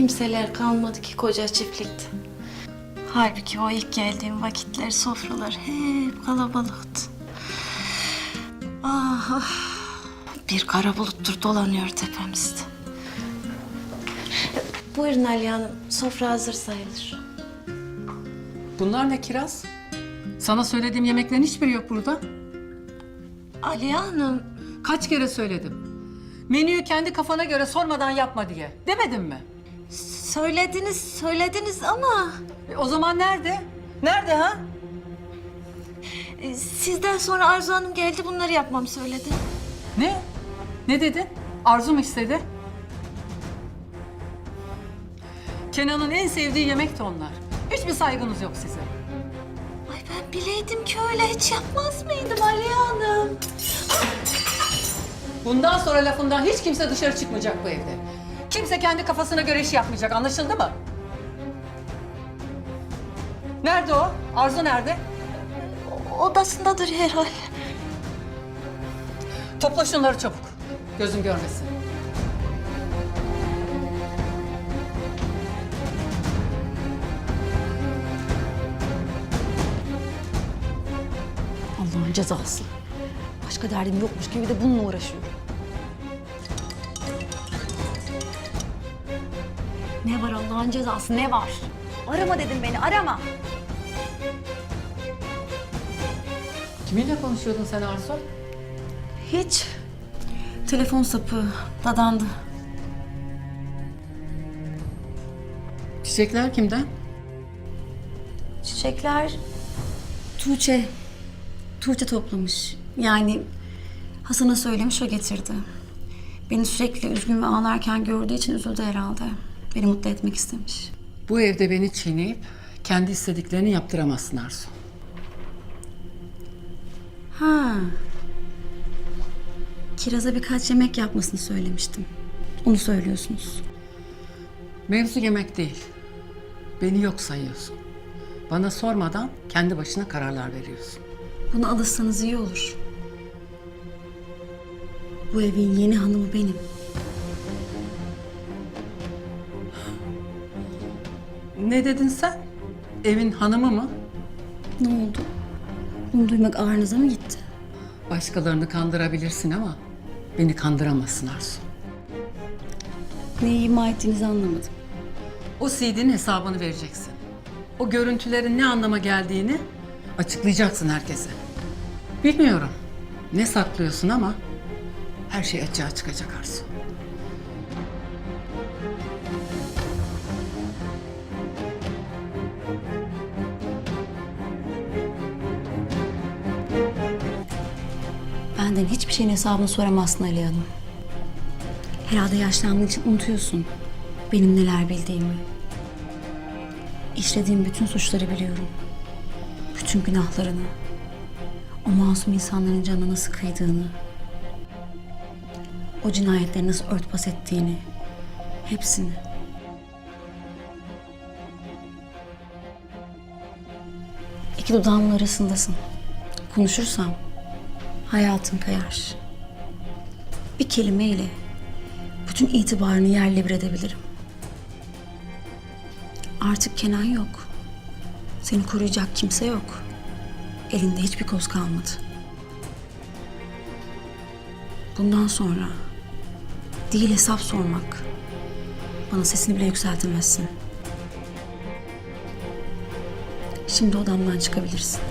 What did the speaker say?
Kimseler kalmadı ki koca çiftlikte. Halbuki o ilk geldiğim vakitler sofralar hep kalabalıktı. Ah, ah. Bir kara buluttur dolanıyor tepemizde. Buyurun Aliye Hanım, sofra hazır sayılır. Bunlar ne kiraz? Sana söylediğim yemeklerin hiçbiri yok burada. Aliye Hanım, Kaç kere söyledim. Menüyü kendi kafana göre sormadan yapma diye. Demedim mi? Söylediniz, söylediniz ama... E, o zaman nerede? Nerede ha? e, Sizden sonra Arzu Hanım geldi bunları yapmam söyledi. Ne? Ne dedin? Arzu mu istedi? Kenan'ın en sevdiği yemek de onlar. Hiçbir saygınız yok size. Ay ben bileydim ki öyle hiç yapmaz mıydım Aliye Hanım? Bundan sonra lafından hiç kimse dışarı çıkmayacak bu evde. Kimse kendi kafasına göre iş yapmayacak. Anlaşıldı mı? Nerede o? Arzu nerede? Odasındadır herhal. Topla şunları çabuk. Gözüm görmesin. Allah'ın cezası. Başka derdim yokmuş gibi de bununla uğraşıyorum. Ne var Allah'ın cezası ne var? Arama dedim beni arama. Kiminle konuşuyordun sen Arzu? Hiç. Telefon sapı dadandı. Çiçekler kimden? Çiçekler Tuğçe. Tuğçe toplamış. Yani Hasan'a söylemiş o getirdi. Beni sürekli üzgün ve ağlarken gördüğü için üzüldü herhalde. Beni mutlu etmek istemiş. Bu evde beni çiğneyip kendi istediklerini yaptıramazsın Arzu. Ha. Kiraz'a birkaç yemek yapmasını söylemiştim. Onu söylüyorsunuz. Mevzu yemek değil. Beni yok sayıyorsun. Bana sormadan kendi başına kararlar veriyorsun. Buna alışsanız iyi olur. Bu evin yeni hanımı benim. Ne dedin sen? Evin hanımı mı? Ne oldu? Bunu duymak ağrınıza mı gitti? Başkalarını kandırabilirsin ama beni kandıramazsın Arzu. Neyi ima ettiğinizi anlamadım. O CD'nin hesabını vereceksin. O görüntülerin ne anlama geldiğini açıklayacaksın herkese. Bilmiyorum ne saklıyorsun ama her şey açığa çıkacak Arzu. Benden hiçbir şeyin hesabını soramazsın Ali Hanım. Herhalde yaşlandığın için unutuyorsun benim neler bildiğimi. İşlediğim bütün suçları biliyorum. Bütün günahlarını. O masum insanların canına nasıl kıydığını. O cinayetleri nasıl örtbas ettiğini. Hepsini. İki dudağımın arasındasın. Konuşursam hayatın kayar. Bir kelimeyle bütün itibarını yerle bir edebilirim. Artık Kenan yok. Seni koruyacak kimse yok. Elinde hiçbir koz kalmadı. Bundan sonra değil hesap sormak. Bana sesini bile yükseltemezsin. Şimdi odamdan çıkabilirsin.